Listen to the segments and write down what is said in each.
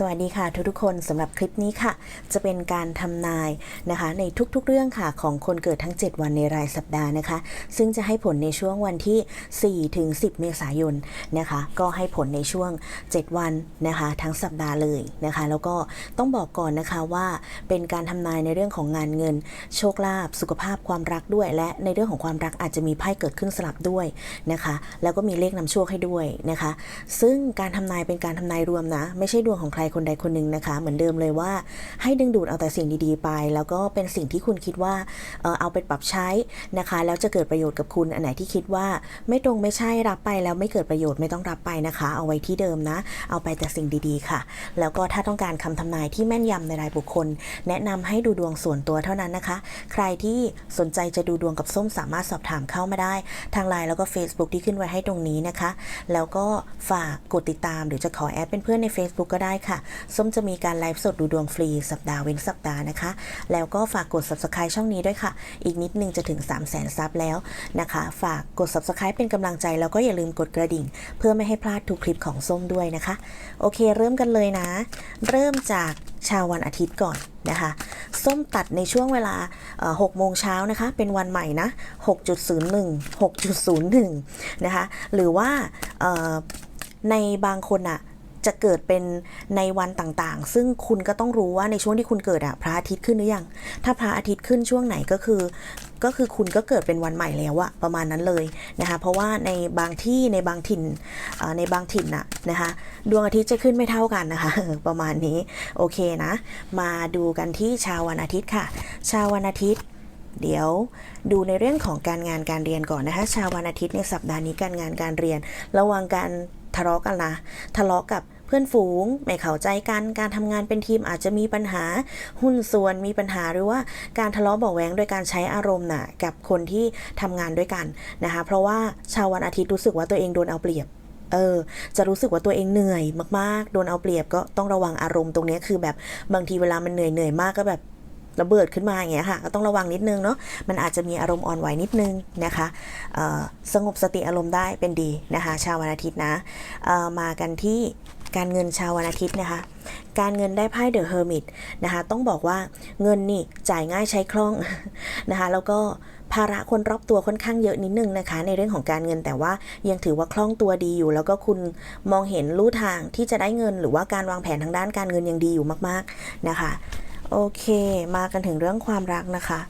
สวัสดีค่ะทุกๆคนสำหรับคลิปนี้ค่ะ จะเป็นการทำนายนะคะ ในทุกๆเรื่องค่ะของคนเกิดทั้ง 7 วันในรายสัปดาห์นะคะ ซึ่งจะให้ผลในช่วงวันที่ 4 ถึง 10 เมษายนนะคะ ก็ให้ผลในช่วง 7 วันนะคะ ทั้งสัปดาห์เลยนะคะ แล้วก็ต้องบอกก่อนนะคะว่าเป็นการทำนายในเรื่องของงานเงิน โชคลาภสุขภาพความรักด้วย และในเรื่องของความรักอาจจะมีไพ่เกิดขึ้นสลับด้วยนะคะ แล้วก็มีเลขนำโชคให้ด้วยนะคะ ซึ่งการทำนายเป็นการทำนายรวมนะ ไม่ใช่ดวงของใครคนใดคนหนึ่งนะคะ เหมือนเดิมเลยว่า ให้ดึงดูดเอาแต่สิ่งดีๆไป แล้วก็เป็นสิ่งที่คุณคิดว่าเออเอาไปปรับใช้นะคะ แล้วจะเกิดประโยชน์กับคุณอันไหนที่คิดว่า ไม่ตรงไม่ใช่รับไปแล้วไม่เกิดประโยชน์ไม่ต้องรับไปนะคะ เอาไว้ที่เดิมนะ เอาไปแต่สิ่งดีๆค่ะ แล้วก็ถ้าต้องการคำทำนายที่แม่นยำในรายบุคคล แนะนำให้ดูดวงส่วนตัวเท่านั้นนะคะ ใครที่สนใจจะดูดวงกับส้มสามารถสอบถามเข้ามาได้ ทางไลน์แล้วก็ Facebook ที่ขึ้นไว้ให้ตรงนี้นะคะ แล้วก็ฝากกดติดตามหรือจะขอแอดเป็นเพื่อนใน Facebook ก็ได้ค่ะส้มจะมีการไลฟ์สดดูดวงฟรีสัปดาห์เว้นสัปดาห์นะคะ แล้วก็ฝากกด Subscribe ช่องนี้ด้วยค่ะ อีกนิดนึงจะถึง 3 0 0 0 0 0ซับแล้วนะคะ ฝากกด Subscribe เป็นกำลังใจ แล้วก็อย่าลืมกดกระดิ่ง เพื่อไม่ให้พลาดทุกคลิปของส้มด้วยนะคะ โอเค เริ่มกันเลยนะ เริ่มจากชาววันอาทิตย์ก่อนนะคะ ส้มตัดในช่วงเวลา6โมงเช้านะคะ เป็นวันใหม่นะ 6.01 6.01 นะคะ หรือว่าในบางคนอะ จะเกิดเป็นในวันต่างๆ ซึ่งคุณก็ต้องรู้ว่าในช่วงที่คุณเกิดอะพระอาทิตย์ขึ้นหรือยัง ถ้าพระอาทิตย์ขึ้นช่วงไหนก็คือ ก็คือคุณก็เกิดเป็นวันใหม่แล้วอะประมาณนั้นเลยนะคะ เพราะว่าในบางที่ในบางถิ่นอ่อในบางถิ่นอะนะคะดวงอาทิตย์จะขึ้นไม่เท่ากันนะคะ ประมาณนี้โอเคนะ มาดูกันที่ชาววันอาทิตย์ค่ะ ชาววันอาทิตย์เดี๋ยวดูในเรื่องของการงานการเรียนก่อนนะคะ ชาววันอาทิตย์ในสัปดาห์นี้การงานการเรียน ระวังการ ทะเลาะกันนะทะเลาะกับเพื่อนฝูงไม่เข้าใจกัน การทำงานเป็นทีมอาจจะมีปัญหาหุ้นส่วนมีปัญหาหรือว่าการทะเลาะเบาะแวงโดยการใช้อารมณ์น่ะกับคนที่ทำงานด้วยกันนะคะเพราะว่าชาววันอาทิตย์รู้สึกว่าตัวเองโดนเอาเปรียบเออจะรู้สึกว่าตัวเองเหนื่อยมากๆ โดนเอาเปรียบก็ต้องระวังอารมณ์ตรงนี้คือแบบบางทีเวลามันเหนื่อยเหนื่อยมากก็แบบ ระเบิดขึ้นมาอย่างเงี้ยค่ะก็ต้องระวังนิดนึงเนาะมันอาจจะมีอารมณ์อ่อนไหวนิดนึงนะคะสงบสติอารมณ์ได้เป็นดีนะคะ ชาววันอาทิตย์นะมากันที่การเงินชาววันอาทิตย์นะคะการเงินได้ไพ่เดอะเฮอร์มิตนะคะต้องบอกว่าเงินนี่จ่ายง่ายใช้คล่องนะคะแล้วก็ภาระคนรอบตัวค่อนข้างเยอะนิดนึงนะคะ ในเรื่องของการเงินแต่ว่ายังถือว่าคล่องตัวดีอยู่ แล้วก็คุณมองเห็นลู่ทางที่จะได้เงิน หรือว่าการวางแผนทางด้านการเงินยังดีอยู่มาก ๆนะคะ โอเค มากันถึงเรื่องความรักนะคะ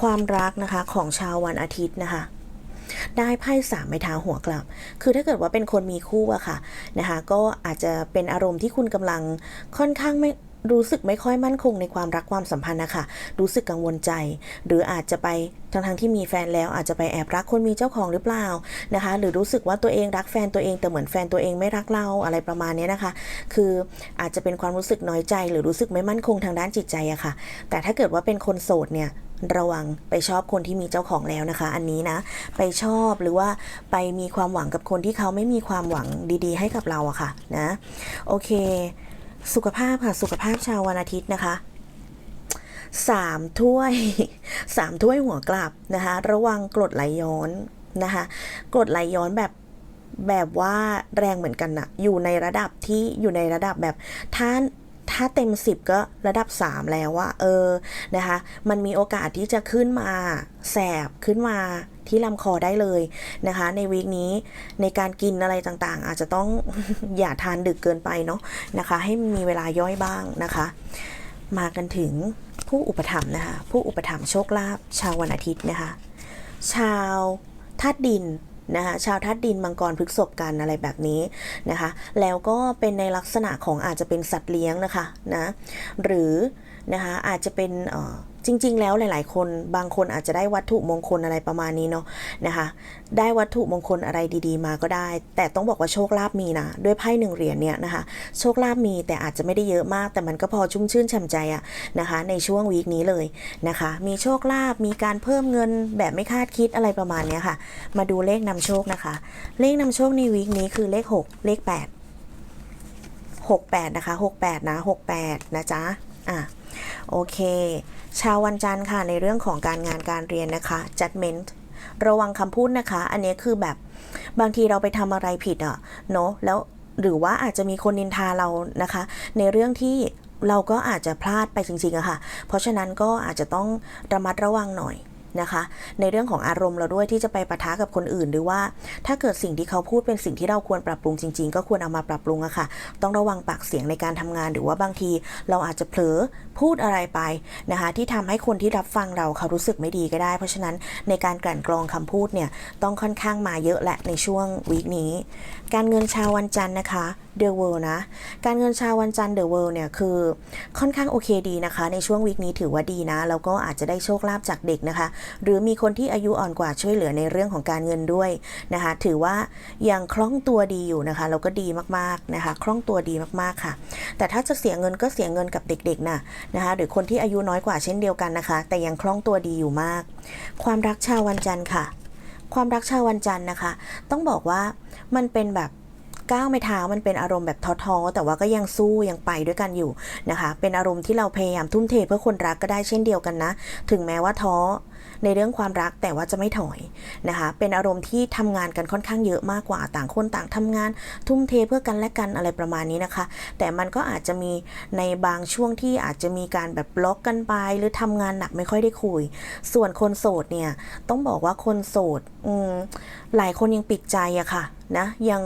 ความรักนะคะของชาววันอาทิตย์นะคะ ได้ไพ่สามไม้เท้าหัวกลับ คือถ้าเกิดว่าเป็นคนมีคู่อะค่ะนะคะ ก็อาจจะเป็นอารมณ์ที่คุณกำลังค่อนข้างไม่ รู้สึกไม่ค่อยมั่นคงในความรักความสัมพันธ์นะคะรู้สึกกังวลใจ หรืออาจจะไปทั้งทงที่มีแฟนแล้วอาจจะไปแอบรักคนมีเจ้าของหรือเปล่านะคะ หรือรู้สึกว่าตัวเองรักแฟนตัวเองแต่เหมือนแฟนตัวเองไม่รักเราอะไรประมาณนี้นะคะ คืออาจจะเป็นความรู้สึกน้อยใจ หรือรู้สึกไม่มั่นคงทางด้านจิตใจอะค่ะ แต่ถ้าเกิดว่าเป็นคนโสดเนี่ยระวังไปชอบคนที่มีเจ้าของแล้วนะคะ อันนี้นะ ไปชอบหรือว่าไปมีความหวังกับคนที่เขาไม่มีความหวังดี ๆ ให้กับเราอะค่ะนะ โอเค สุขภาพค่ะ สุขภาพชาววันอาทิตย์นะคะสามถ้วยสามถ้วยหัวกลับนะคะ ระวังกรดไหลย้อนนะคะ กรดไหลย้อนแบบแบบว่าแรงเหมือนกันนะอยู่ในระดับที่อยู่ในระดับแบบถ้าถ้าเต็ม 10 ก็ระดับ 3 แล้วว่าเออนะคะ มันมีโอกาสที่จะขึ้นมาแสบขึ้นมา ที่ลำคอได้เลยนะคะ ในวีคนี้ในการกินอะไรต่างๆ อาจจะต้องอย่าทานดึกเกินไปเนาะนะคะ ให้มีเวลาย่อยบ้างนะคะ มากันถึงผู้อุปถัมภ์นะคะ ผู้อุปถัมภ์โชคลาภชาววันอาทิตย์นะคะ ชาวธาตุดินนะคะชาวธาตุดินมังกรพฤกษบกันอะไรแบบนี้นะคะ แล้วก็เป็นในลักษณะของอาจจะเป็นสัตว์เลี้ยงนะคะนะหรือนะคะอาจจะเป็นเอ่อ จริง ๆ แล้วหลาย ๆ คนบางคนอาจจะได้วัตถุมงคลอะไรประมาณนี้เนาะนะคะ ได้วัตถุมงคลอะไรดี ๆ มาก็ได้ แต่ต้องบอกว่าโชคลาภมีนะ ด้วยไพ่หนึ่งเหรียญเนี่ยนะคะ โชคลาภมีแต่อาจจะไม่ได้เยอะมาก แต่มันก็พอชุ่มชื่นฉ่ำใจอะนะคะ ในช่วงวีคนี้เลยนะคะ มีโชคลาภมีการเพิ่มเงินแบบไม่คาดคิดอะไรประมาณนี้ค่ะ มาดูเลขนำโชคนะคะ เลขนำโชคในวีคนี้คือเลข 6 เลข 8 68 นะคะ 68 นะ 68 นะจ๊ะอะ โอเค ชาววันจันทร์ค่ะในเรื่องของการงานการเรียนนะคะ judgment ระวังคำพูดนะคะ อันนี้คือแบบบางทีเราไปทำอะไรผิดอะเนอะแล้วหรือว่าอาจจะมีคนนินทาเรานะคะ ในเรื่องที่เราก็อาจจะพลาดไปจริงๆอะค่ะ เพราะฉะนั้นก็อาจจะต้องระมัดระวังหน่อย นะคะ ในเรื่องของอารมณ์เราด้วยที่จะไปปะทะกับคนอื่น หรือว่า ถ้าเกิดสิ่งที่เขาพูดเป็นสิ่งที่เราควรปรับปรุงจริง ๆ ก็ควรเอามาปรับปรุงอะค่ะ ต้องระวังปากเสียงในการทำงาน หรือว่าบางทีเราอาจจะเผลอพูดอะไรไปนะคะ ที่ทำให้คนที่รับฟังเราเขารู้สึกไม่ดีก็ได้ เพราะฉะนั้นในการกลั่นกรองคำพูดเนี่ยต้องค่อนข้างมาเยอะแหละในช่วงวีคนี้ การเงินชาววันจันทร์นะคะ The World นะ การเงินชาววันจันทร์ The World เนี่ยคือค่อนข้างโอเคดีนะคะ ในช่วงวีคนี้ถือว่าดีนะ แล้วก็อาจจะได้โชคลาภจากเด็กนะคะหรือมีคนที่อายุอ่อนกว่าช่วยเหลือในเรื่องของการเงินด้วยนะคะ ถือว่ายังคล่องตัวดีอยู่นะคะแล้วก็ดีมากๆนะคะ คล่องตัวดีมากๆค่ะ แต่ถ้าจะเสียเงินก็เสียเงินกับเด็กๆนะนะคะ หรือคนที่อายุน้อยกว่าเช่นเดียวกันนะคะ แต่ยังคล่องตัวดีอยู่มาก ความรักชาววันจันทร์ค่ะ ความรักชาววันจันทร์นะคะ ต้องบอกว่ามันเป็นแบบก้าวไม่เท้ามันเป็นอารมณ์แบบท้อๆแต่ว่าก็ยังสู้ยังไปด้วยกันอยู่นะคะ เป็นอารมณ์ที่เราพยายามทุ่มเทเพื่อคนรักก็ได้เช่นเดียวกันนะ ถึงแม้ว่าท้อ ในเรื่องความรักแต่ว่าจะไม่ถอยนะคะ เป็นอารมณ์ที่ทำงานกันค่อนข้างเยอะมากกว่าต่างคนต่างทำงาน ทุ่มเทเพื่อกันและกันอะไรประมาณนี้นะคะ แต่มันก็อาจจะมีในบางช่วงที่อาจจะมีการแบบบล็อกกันไป หรือทำงานหนักไม่ค่อยได้คุย ส่วนคนโสดเนี่ยต้องบอกว่าคนโสดหลายคนยังปิดใจอะค่ะนะยัง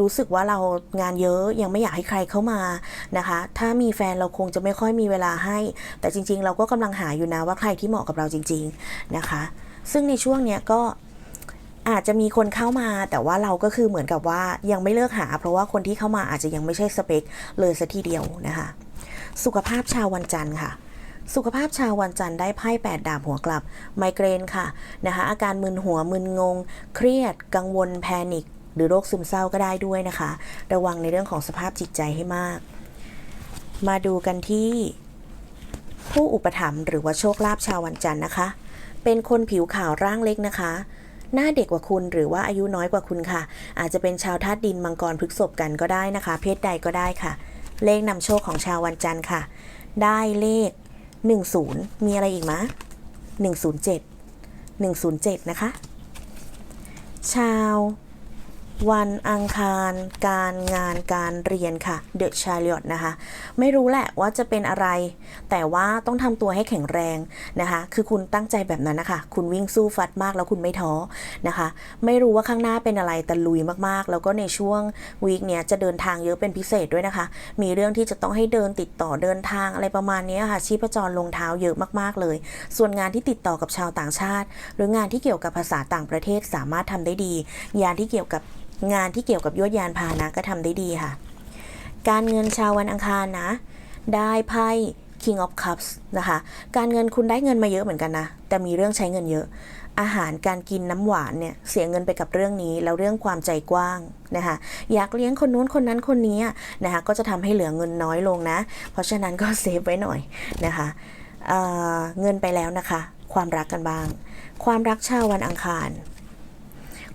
รู้สึกว่าเรางานเยอะยังไม่อยากให้ใครเข้ามานะคะ ถ้ามีแฟนเราคงจะไม่ค่อยมีเวลาให้ แต่จริง ๆ เราก็กำลังหาอยู่นะว่าใครที่เหมาะกับเราจริง ๆนะคะ ซึ่งในช่วงเนี้ยก็อาจจะมีคนเข้ามาแต่ว่าเราก็คือเหมือนกับว่ายังไม่เลิกหา เพราะว่าคนที่เข้ามาอาจจะยังไม่ใช่สเปคเลยสัทีเดียวนะคะ สุขภาพชาววันจันทร์ค่ะ สุขภาพชาววันจันทร์ได้ไพ่8ดาบหัวกลับ ไมเกรนค่ะนะคะอาการมึนหัวมึนงง เครียด กังวลแพนิคหรือโรคซึมเศร้าก็ได้ด้วยนะคะ ระวังในเรื่องของสภาพจิตใจให้มาก มาดูกันที่ผู้อุปถัมภ์หรือว่าโชคลาภชาววันจันทร์นะคะ เป็นคนผิวขาวร่างเล็กนะคะ หน้าเด็กกว่าคุณหรือว่าอายุน้อยกว่าคุณค่ะ อาจจะเป็นชาวธาตุดินมังกรพฤกษบกันก็ได้นะคะ เพศใดก็ได้ค่ะ เลขนำโชคของชาววันจันทร์ค่ะ ได้เลข 10 มีอะไรอีกมะ107 107 นะคะ ชาว วันอังคารการงานการเรียนค่ะเดอะชา r ิอ t นะคะ ไม่รู้แหละว่าจะเป็นอะไร แต่ว่าต้องทำตัวให้แข็งแรงนะคะ คือคุณตั้งใจแบบนั้นนะคะ คุณวิ่งสู้ฟัดมากแล้วคุณไม่ท้อนะคะ ไม่รู้ว่าข้างหน้าเป็นอะไรแต่ลุยมากๆ แล้วก็ในช่วงวีคเนี้ยจะเดินทางเยอะเป็นพิเศษด้วยนะคะ มีเรื่องที่จะต้องให้เดินติดต่อเดินทางอะไรประมาณนี้ค่ะชีพจรลงเท้าเยอะมากๆเลย ส่วนงานที่ติดต่อกับชาวต่างชาติ หรืองานที่เกี่ยวกับภาษาต่างประเทศสามารถทำได้ดี งานที่เกี่ยวกับ งานที่เกี่ยวกับยวดยานพาหนะก็ทำได้ดีค่ะ การเงินชาววันอังคารนะ ได้ไพ่ King of Cups นะคะ การเงินคุณได้เงินมาเยอะเหมือนกันนะ แต่มีเรื่องใช้เงินเยอะ อาหารการกินน้ำหวานเนี่ย เสียเงินไปกับเรื่องนี้ แล้วเรื่องความใจกว้างนะคะ อยากเลี้ยงคนนู้นคนนั้นคนนี้นะคะ ก็จะทำให้เหลือเงินน้อยลงนะ เพราะฉะนั้นก็เซฟไว้หน่อยนะคะเเงินไปแล้วนะคะ ความรักกันบ้าง ความรักชาววันอังคาร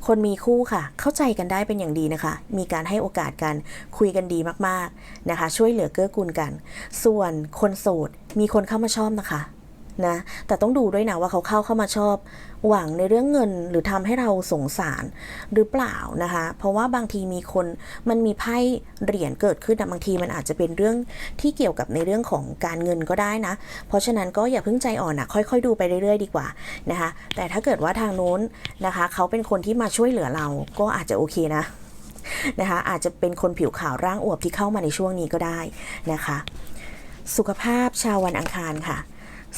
คนมีคู่ค่ะ เข้าใจกันได้เป็นอย่างดีนะคะ มีการให้โอกาสกันคุยกันดีมากๆนะคะ ช่วยเหลือเกื้อกูลกัน ส่วนคนโสดมีคนเข้ามาชอบนะคะ นะแต่ต้องดูด้วยนะว่าเขาเข้าเข้ามาชอบ หวังในเรื่องเงินหรือทำให้เราสงสารหรือเปล่านะคะ เพราะว่าบางทีมีคนมันมีไพ่เหรียญเกิดขึ้นแต่บางทีมันอาจจะเป็นเรื่องที่เกี่ยวกับในเรื่องของการเงินก็ได้นะ เพราะฉะนั้นก็อย่าเพิ่งใจอ่อนนะค่อย ๆ ดูไปเรื่อย ๆ ดีกว่านะคะแต่ถ้าเกิดว่าทางโน้นนะคะ เขาเป็นคนที่มาช่วยเหลือเราก็อาจจะโอเคนะนะคะอาจจะเป็นคนผิวขาวร่างอวบที่เข้ามาในช่วงนี้ก็ได้นะคะ สุขภาพชาววันอังคารค่ะ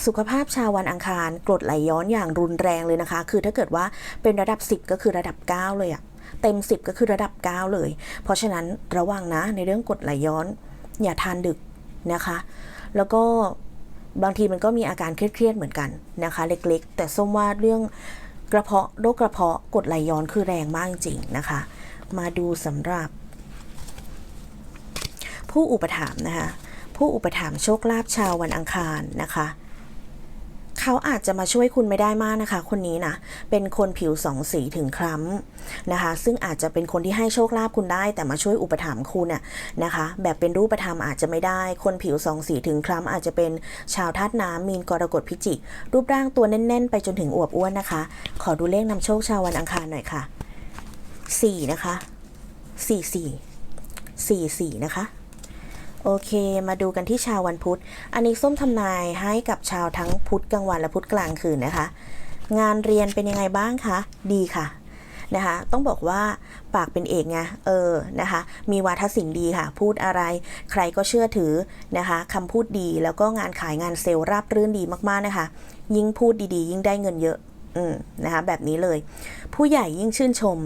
สุขภาพชาววันอังคารกรดไหลย้อนอย่างรุนแรงเลยนะคะ คือถ้าเกิดว่าเป็นระดับ 10 ก็คือระดับ 9 เลยอะเต็ม 10 ก็คือระดับ 9 เลย เพราะฉะนั้นระวังนะในเรื่องกรดไหลย้อน อย่าทานดึกนะคะ แล้วก็บางทีมันก็มีอาการเครียดๆเหมือนกันนะคะ เล็กๆ แต่ส้มว่าเรื่องกระเพาะโรคกระเพาะกรดไหลย้อนคือแรงมากจริงๆนะคะ มาดูสำหรับ ผู้อุปถัมภ์นะคะผู้อุปถัมภ์โชคลาภชาววันอังคารนะคะ เขาอาจจะมาช่วยคุณไม่ได้มากนะคะ คนนี้นะ เป็นคนผิวสองสีถึงคล้ำนะคะ ซึ่งอาจจะเป็นคนที่ให้โชคลาภคุณได้ แต่มาช่วยอุปถัมภ์คุณน่ะนะคะ แบบเป็นรูปธรรมอาจจะไม่ได้ คนผิวสองสีถึงคล้ำอาจจะเป็นชาวธาตุน้ำมีนกรกฎพิจิก รูปร่างตัวแน่น ๆ ไปจนถึงอวบอ้วนนะคะ ขอดูเลขนำโชคชาววันอังคารหน่อยค่ะสี่นะคะสี่สี่44นะคะ โอเค มาดูกันที่ชาววันพุธ อันนี้ส้มทำนายให้กับชาวทั้งพุธกลางวันและพุธกลางคืนนะคะ งานเรียนเป็นยังไงบ้างคะ ดีค่ะนะคะ ต้องบอกว่าปากเป็นเอกไง เออ นะคะ มีวาทศิลป์ดีค่ะ พูดอะไร ใครก็เชื่อถือนะคะคำพูดดี แล้วก็งานขายงานเซลล์ราบรื่นดีมากๆนะคะ ยิ่งพูดดีๆ ยิ่งได้เงินเยอะ นะคะแบบนี้เลย ผู้ใหญ่ยิ่งชื่นชม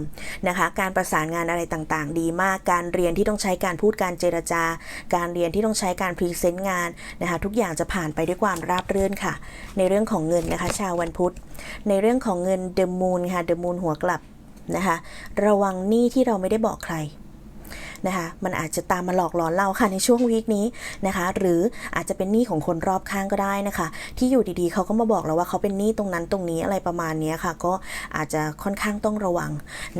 นะคะ การประสานงานอะไรต่างๆ ดีมากการเรียนที่ต้องใช้การพูดการเจรจา การเรียนที่ต้องใช้การพรีเซนต์งานนะคะ ทุกอย่างจะผ่านไปด้วยความราบรื่นค่ะ ในเรื่องของเงินนะคะ ชาววันพุธ ในเรื่องของเงินเดอะมูนค่ะเดอะมูนหัวกลับนะคะ ระวังหนี้ที่เราไม่ได้บอกใคร นะคะมันอาจจะตามมาหลอกหลอนเราค่ะในช่วงวีคนี้นะคะหรืออาจจะเป็นหนี้ของคนรอบข้างก็ได้นะคะ ที่อยู่ดีๆเขาก็มาบอกเราว่าเขาเป็นหนี้ตรงนั้นตรงนี้อะไรประมาณนี้ค่ะ ก็อาจจะค่อนข้างต้องระวัง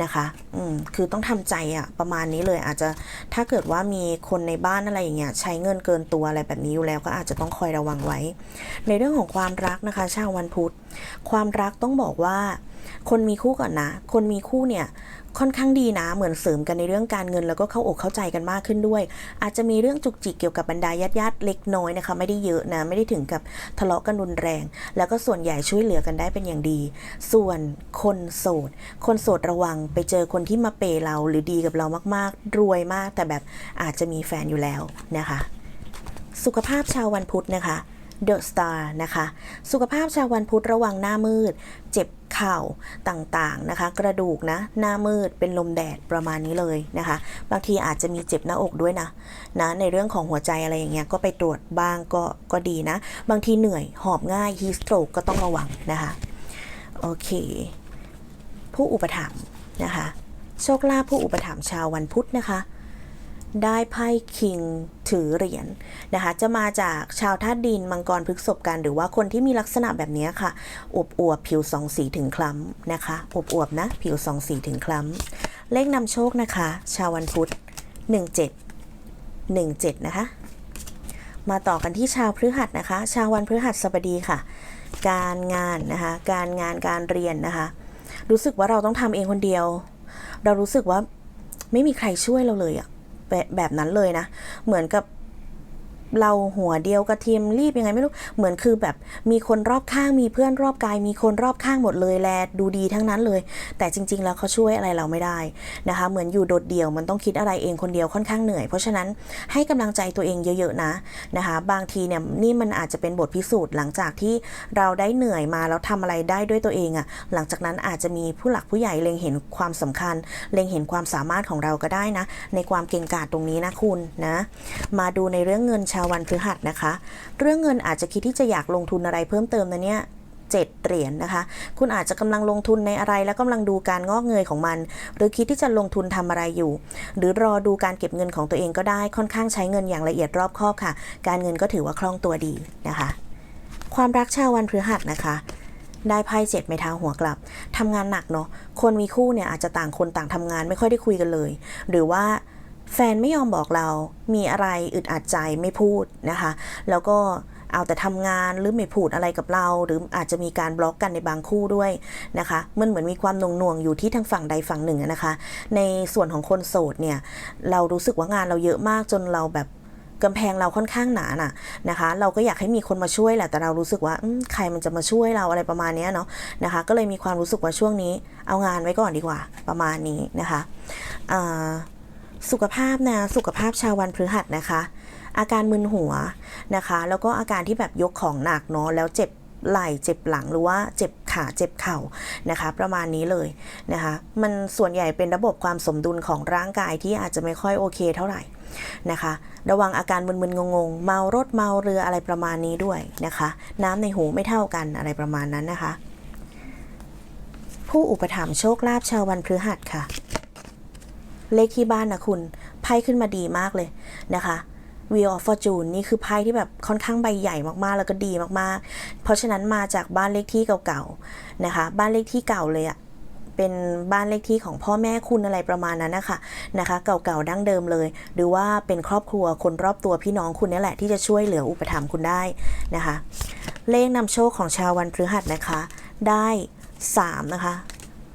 นะคะอืมคือต้องทำใจอะประมาณนี้เลยอาจจะถ้าเกิดว่ามีคนในบ้านอะไรอย่างเงี้ยใช้เงินเกินตัวอะไรแบบนี้อยู่แล้วก็อาจจะต้องคอยระวังไว้ ในเรื่องของความรักนะคะ ชาววันพุธความรักต้องบอกว่า คนมีคู่ก่อนนะ คนมีคู่เนี่ยค่อนข้างดีนะ เหมือนเสริมกันในเรื่องการเงินแล้วก็เข้าอกเข้าใจกันมากขึ้นด้วย อาจจะมีเรื่องจุกจิกเกี่ยวกับบรรดาญาติญาติเล็กน้อยนะคะ ไม่ได้เยอะนะ ไม่ได้ถึงกับทะเลาะกันรุนแรง แล้วก็ส่วนใหญ่ช่วยเหลือกันได้เป็นอย่างดี ส่วนคนโสด คนโสดระวังไปเจอคนที่มาเปย์เราหรือดีกับเรามากๆ รวยมาก แต่แบบอาจจะมีแฟนอยู่แล้วนะคะ สุขภาพชาววันพุธนะคะ The Star นะคะ สุขภาพชาววันพุธระวังหน้ามืด เจ็บเข่าต่างๆนะคะ กระดูกนะ หน้ามืดเป็นลมแดดประมาณนี้เลยนะคะ บางทีอาจจะมีเจ็บหน้าอกด้วยนะนะ ในเรื่องของหัวใจอะไรอย่างเงี้ยก็ไปตรวจบ้างก็ก็ดีนะ บางทีเหนื่อยหอบง่าย heat stroke ก็ต้องระวังนะคะ โอเค ผู้อุปถัมภ์นะคะโชคลาภผู้อุปถัมภ์ชาววันพุธนะคะ ได้ไพ่คิงถือเหรียญนะคะ จะมาจากชาวธาตุดินมังกรพฤกษบกัน หรือว่าคนที่มีลักษณะแบบนี้ค่ะอวบอวบผิวสองสีถึงคล้ำนะคะอวบอวบนะผิวสองสีถึงคล้ำเลขนำโชคนะคะ ชาววันพุธ 17 17 นะคะ มาต่อกันที่ชาวพฤหัสนะคะ ชาววันพฤหัสบดีค่ะ การงานนะคะ การงานการเรียนนะคะ รู้สึกว่าเราต้องทำเองคนเดียว เรารู้สึกว่าไม่มีใครช่วยเราเลยอะ แบบนั้นเลยนะ เหมือนกับ เราหัวเดียวกระเทียมรีบยังไงไม่รู้ เหมือนคือแบบมีคนรอบข้างมีเพื่อนรอบกาย มีคนรอบข้างหมดเลยแลดูดีทั้งนั้นเลย แต่จริง ๆ แล้วเขาช่วยอะไรเราไม่ได้นะคะ เหมือนอยู่โดดเดี่ยวมันต้องคิดอะไรเองคนเดียวค่อนข้างเหนื่อย เพราะฉะนั้นให้กำลังใจตัวเองเยอะ ๆ นะนะคะ บางทีเนี่ยนี่มันอาจจะเป็นบทพิสูจน์หลังจากที่เราได้เหนื่อยมาแล้วทำอะไรได้ด้วยตัวเองอะ่ะหลังจากนั้นอาจจะมีผู้หลักผู้ใหญ่เล็งเห็นความสำคัญ เล็งเห็นความสามารถของเราก็ได้นะ ในความเก่งกาจตรงนี้นะคุณนะมาดูในเรื่องเงินชาววันพฤหัสนะคะ เรื่องเงินอาจจะคิดที่จะอยากลงทุนอะไรเพิ่มเติมนะเนี่ยเจ็ดเหรียญนะคะ คุณอาจจะกำลังลงทุนในอะไรแล้วกำลังดูการงอกเงยของมัน หรือคิดที่จะลงทุนทำอะไรอยู่ หรือรอดูการเก็บเงินของตัวเองก็ได้ค่อนข้างใช้เงินอย่างละเอียดรอบคอบค่ะ การเงินก็ถือว่าคล่องตัวดีนะคะ ความรักชาววันพฤหัสนะคะได้ไพ่เจ็ดไม้เท้าหัวกลับทำงานหนักเนาะ คนมีคู่เนี่ยอาจจะต่างคนต่างทำงานไม่ค่อยได้คุยกันเลย หรือว่า แฟนไม่ยอมบอกเรามีอะไรอึดอัดใจไม่พูดนะคะ แล้วก็เอาแต่ทำงานหรือไม่พูดอะไรกับเรา หรืออาจจะมีการบล็อกกันในบางคู่ด้วยนะคะมันเหมือนมีความหน่วงอยู่ที่ทางฝั่งใดฝั่งหนึ่งนะคะ ในส่วนของคนโสดเนี่ยเรารู้สึกว่างานเราเยอะมากจนเราแบบกำแพงเราค่อนข้างหนาน่ะนะคะ เราก็อยากให้มีคนมาช่วยแหละแต่เรารู้สึกว่าใครมันจะมาช่วยเราอะไรประมาณนี้เนาะนะคะ ก็เลยมีความรู้สึกว่าช่วงนี้ เอางานไว้ก่อนดีกว่าประมาณนี้นะคะอ่า สุขภาพนะสุขภาพชาววันพฤหัสนะคะ อาการมึนหัวนะคะ แล้วก็อาการที่แบบยกของหนักเนาะแล้วเจ็บไหล่เจ็บหลังหรือว่าเจ็บขาเจ็บเข่านะคะ ประมาณนี้เลยนะคะ มันส่วนใหญ่เป็นระบบความสมดุลของร่างกายที่อาจจะไม่ค่อยโอเคเท่าไหร่นะคะ ระวังอาการมึนๆงงๆ เมารถเมาเรืออะไรประมาณนี้ด้วยนะคะ น้ำในหูไม่เท่ากันอะไรประมาณนั้นนะคะ ผู้อุปถัมภ์โชคลาภชาววันพฤหัสค่ะ เลขที่บ้านนะคุณ ไพ่ขึ้นมาดีมากเลยนะคะ Wheel of Fortune นี่คือไพ่ที่แบบค่อนข้างใบใหญ่มากๆ แล้วก็ดีมากๆ เพราะฉะนั้นมาจากบ้านเลขที่เก่าๆนะคะ บ้านเลขที่เก่าเลยอะเป็นบ้านเลขที่ของพ่อแม่คุณอะไรประมาณนั้นนะคะนะคะ เก่าๆดั้งเดิมเลย หรือว่าเป็นครอบครัวคนรอบตัวพี่น้องคุณนี่แหละที่จะช่วยเหลืออุปถัมภ์คุณได้นะคะ เลขนำโชคของชาววันพฤหัสนะคะ ได้ 3 นะคะ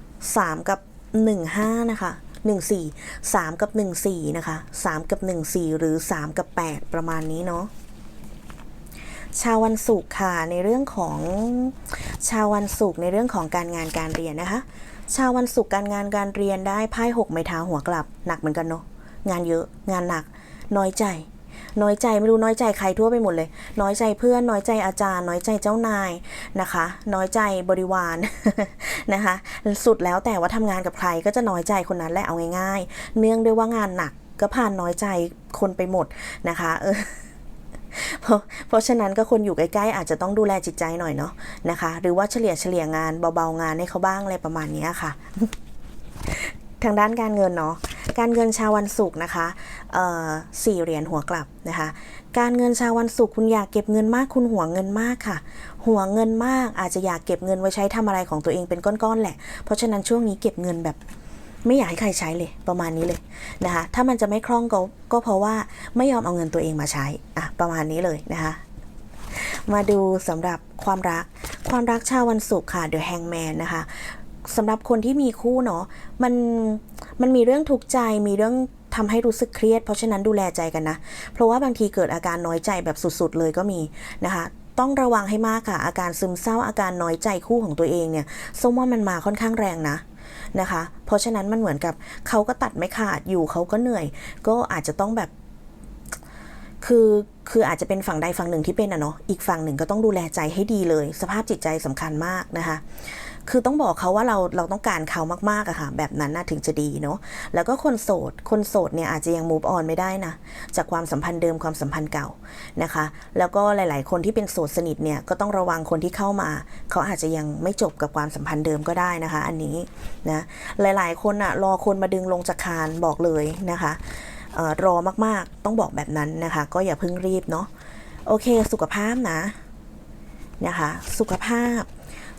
3 กับ 1 5 นะคะ 1 4 3 กับ 1 4 นะคะ 3 กับ 1 4 หรือ 3 กับ 8 ประมาณนี้เนาะชาววันศุกร์ค่ะในเรื่องของชาววันศุกร์ในเรื่องของการงานการเรียนนะคะ ชาววันศุกร์การงานการเรียนได้ไพ่หกไม้เท้าหัวกลับหนักเหมือนกันเนาะงานเยอะงานหนักน้อยใจ น้อยใจไม่รู้น้อยใจใครทั่วไปหมดเลย น้อยใจเพื่อนน้อยใจอาจารย์ น้อยใจเจ้านายนะคะ น้อยใจบริวารนะคะ สุดแล้วแต่ว่าทำงานกับใครก็จะน้อยใจคนนั้นแหละเอาง่ายๆ เนื่องด้วยว่างานหนักก็ผ่านน้อยใจคนไปหมดนะคะเออเพราะเพราะฉะนั้นก็คนอยู่ใกล้ๆ อาจจะต้องดูแลจิตใจหน่อยเนาะนะคะ หรือว่าเฉลี่ยเฉลี่ยงานเบาๆงานให้เขาบ้างอะไรประมาณนี้ค่ะ ทางด้านการเงินเนาะ การเงินชาววันศุกร์นะคะสี่เหรียญหัวกลับนะคะ การเงินชาววันศุกร์คุณอยากเก็บเงินมากคุณหัวเงินมากค่ะหัวเงินมากอาจจะอยากเก็บเงินไว้ใช้ทำอะไรของตัวเองเป็นก้อนๆแหละ เพราะฉะนั้นช่วงนี้เก็บเงินแบบไม่อยากให้ใครใช้เลยประมาณนี้เลยนะคะ ถ้ามันจะไม่คล่องก็ก็เพราะว่าไม่ยอมเอาเงินตัวเองมาใช้อะประมาณนี้เลยนะคะ มาดูสำหรับความรัก ความรักชาววันศุกร์ค่ะ The Hangman นะคะสำหรับคนที่มีคู่เนาะมัน มันมีเรื่องทุกข์ใจมีเรื่องทำให้รู้สึกเครียด เพราะฉะนั้นดูแลใจกันนะ เพราะว่าบางทีเกิดอาการน้อยใจแบบสุดๆเลยก็มีนะคะต้องระวังให้มากค่ะ อาการซึมเศร้าอาการน้อยใจคู่ของตัวเองเนี่ยส้มว่ามันมาค่อนข้างแรงนะนะคะ เพราะฉะนั้นมันเหมือนกับเขาก็ตัดไม่ขาดอยู่เขาก็เหนื่อย ก็อาจจะต้องแบบคือคืออาจจะเป็นฝั่งใดฝั่งหนึ่งที่เป็นอะเนาะอีกฝั่งหนึ่งก็ต้องดูแลใจให้ดีเลย สภาพจิตใจสำคัญมากนะคะ คือต้องบอกเขาว่าเราเราต้องการเขามากๆอะค่ะ แบบนั้นน่าถึงจะดีเนาะแล้วก็คนโสด คนโสดเนี่ยอาจจะยัง move on ไม่ได้นะ จากความสัมพันธ์เดิมความสัมพันธ์เก่านะคะ แล้วก็หลาย ๆ คนที่เป็นโสดสนิทเนี่ยก็ต้องระวังคนที่เข้ามา เขาอาจจะยังไม่จบกับความสัมพันธ์เดิมก็ได้นะคะ อันนี้นะหลาย ๆ คนอะรอคนมาดึงลงจากคานบอกเลยนะคะออรอมากๆ ต้องบอกแบบนั้นนะคะ ก็อย่าเพิ่งรีบเนาะโอเค สุขภาพนะนะคะ สุขภาพ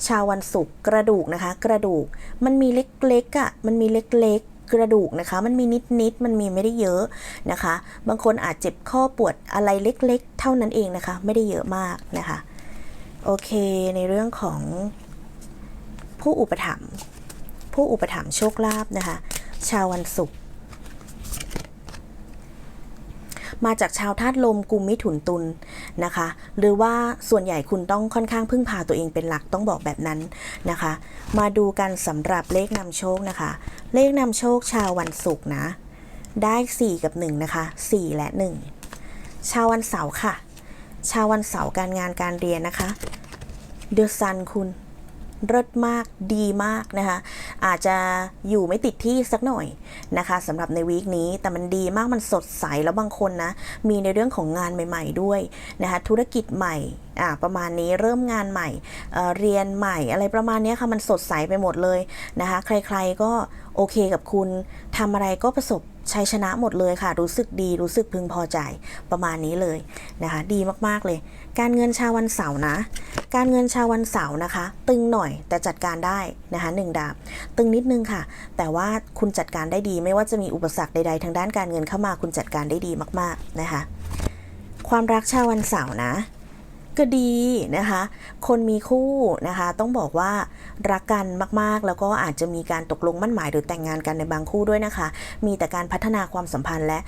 ชาววันศุกร์กระดูกนะคะ กระดูกมันมีเล็กๆอะ่ะมันมีเล็กๆ กระดูกนะคะ มันมีนิดๆมันมีไม่ได้เยอะนะคะ บางคนอาจเจ็บข้อปวดอะไรเล็กๆ เท่านั้นเองนะคะ ไม่ได้เยอะมากนะคะ โอเคในเรื่องของผู้อุปถัมภ์ผู้อุปถัมภ์โชคลาภนะคะ ชาววันศุกร์ มาจากชาวธาตุลมกุมมิถุนตุลนะคะ หรือว่าส่วนใหญ่คุณต้องค่อนข้างพึ่งพาตัวเองเป็นหลักต้องบอกแบบนั้นนะคะ มาดูกันสำหรับเลขนำโชคนะคะ เลขนำโชคชาววันศุกร์นะ ได้ 4 กับ 1 นะคะ 4 และ 1 ชาววันเสาร์ค่ะ ชาววันเสาร์การงานการเรียนนะคะเดือะซันคุณ เลิศมากดีมากนะคะ อาจจะอยู่ไม่ติดที่สักหน่อยนะคะสำหรับในวีคนี้แต่มันดีมากมันสดใสแล้วบางคนนะ มีในเรื่องของงานใหม่ ๆ ด้วยนะคะธุรกิจใหม่ประมาณนี้เริ่มงานใหม่เเรียนใหม่อะไรประมาณนี้ค่ะ มันสดใสไปหมดเลยนะคะ ใครๆก็โอเคกับคุณทำอะไรก็ประสบ ชัยชนะหมดเลยค่ะ รู้สึกดีรู้สึกพึงพอใจประมาณนี้เลยนะคะ ดีมากๆเลย การเงินชาววันเสาร์นะ การเงินชาววันเสาร์นะคะ ตึงหน่อยแต่จัดการได้นะคะหนึ่งดาบ ตึงนิดนึงค่ะ แต่ว่าคุณจัดการได้ดี ไม่ว่าจะมีอุปสรรคใดๆ ทางด้านการเงินเข้ามาคุณจัดการได้ดีมาก ๆนะคะ ความรักชาววันเสาร์นะ ก็ดีนะคะ คนมีคู่นะคะ ต้องบอกว่ารักกันมากๆ แล้วก็อาจจะมีการตกลงมั่นหมายหรือแต่งงานกันในบางคู่ด้วยนะคะ มีแต่การพัฒนาความสัมพันธ์และ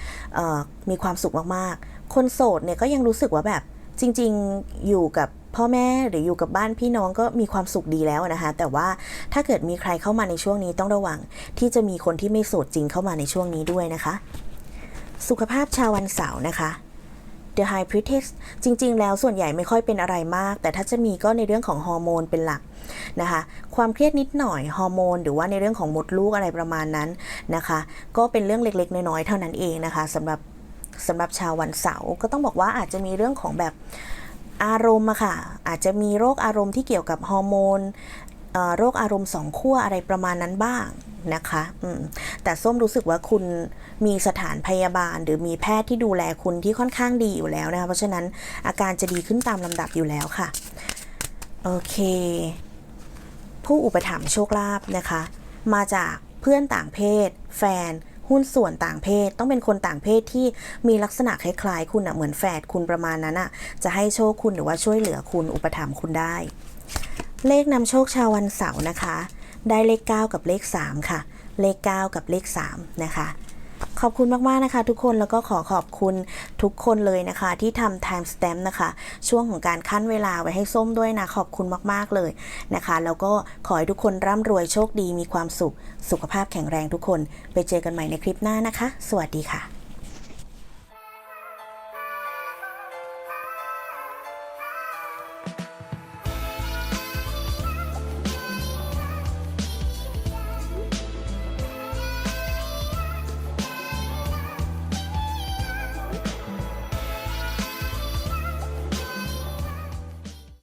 มีความสุขมากๆ คนโสดเนี่ยก็ยังรู้สึกว่าแบบจริงๆอยู่กับพ่อแม่หรืออยู่กับบ้านพี่น้องก็มีความสุขดีแล้วนะคะ แต่ว่าถ้าเกิดมีใครเข้ามาในช่วงนี้ต้องระวัง ที่จะมีคนที่ไม่โสดจริงเข้ามาในช่วงนี้ด้วยนะคะ สุขภาพชาววันเสาร์นะคะ The High Priestess จริง ๆ แล้วส่วนใหญ่ไม่ค่อยเป็นอะไรมาก แต่ถ้าจะมีก็ในเรื่องของฮอร์โมนเป็นหลักนะคะความเครียดนิดหน่อยฮอร์โมนหรือว่าในเรื่องของมดลูกอะไรประมาณนั้นนะคะ ก็เป็นเรื่องเล็กๆ น้อยๆเท่านั้นเองนะคะสำหรับสำหรับชาววันเสาร์ก็ต้องบอกว่าอาจจะมีเรื่องของแบบอารมณ์อะค่ะ อาจจะมีโรคอารมณ์ที่เกี่ยวกับฮอร์โมนโรคอารมณ์สองขั้วอะไรประมาณนั้นบ้าง นะคะแต่ส้มรู้สึกว่าคุณมีสถานพยาบาล หรือมีแพทย์ที่ดูแลคุณที่ค่อนข้างดีอยู่แล้วนะคะเพราะฉะนั้นอาการจะดีขึ้นตามลำดับอยู่แล้วค่ะ โอเค ผู้อุปถัมภ์โชคลาภนะคะ มาจากเพื่อนต่างเพศ แฟนหุ้นส่วนต่างเพศต้องเป็นคนต่างเพศที่มีลักษณะคล้ายๆ คุณอะเหมือนแฝดคุณประมาณนั้นอะจะให้โชคคุณหรือว่าช่วยเหลือคุณอุปถัมภ์คุณได้ เลขนำโชคชาววันเสาร์นะคะ ได้เลข 9 กับเลข 3 ค่ะ เลข 9 กับเลข 3 นะคะขอบคุณมาก ๆ นะคะทุกคนแล้วก็ขอขอบคุณทุกคนเลยนะคะ ที่ทำ time stamp นะคะ ช่วงของการขั้นเวลาไว้ให้ส้มด้วยนะ ขอบคุณมาก ๆ เลยนะคะ แล้วก็ขอให้ทุกคนร่ำรวยโชคดีมีความสุข สุขภาพแข็งแรงทุกคน ไปเจอกันใหม่ในคลิปหน้านะคะ สวัสดีค่ะ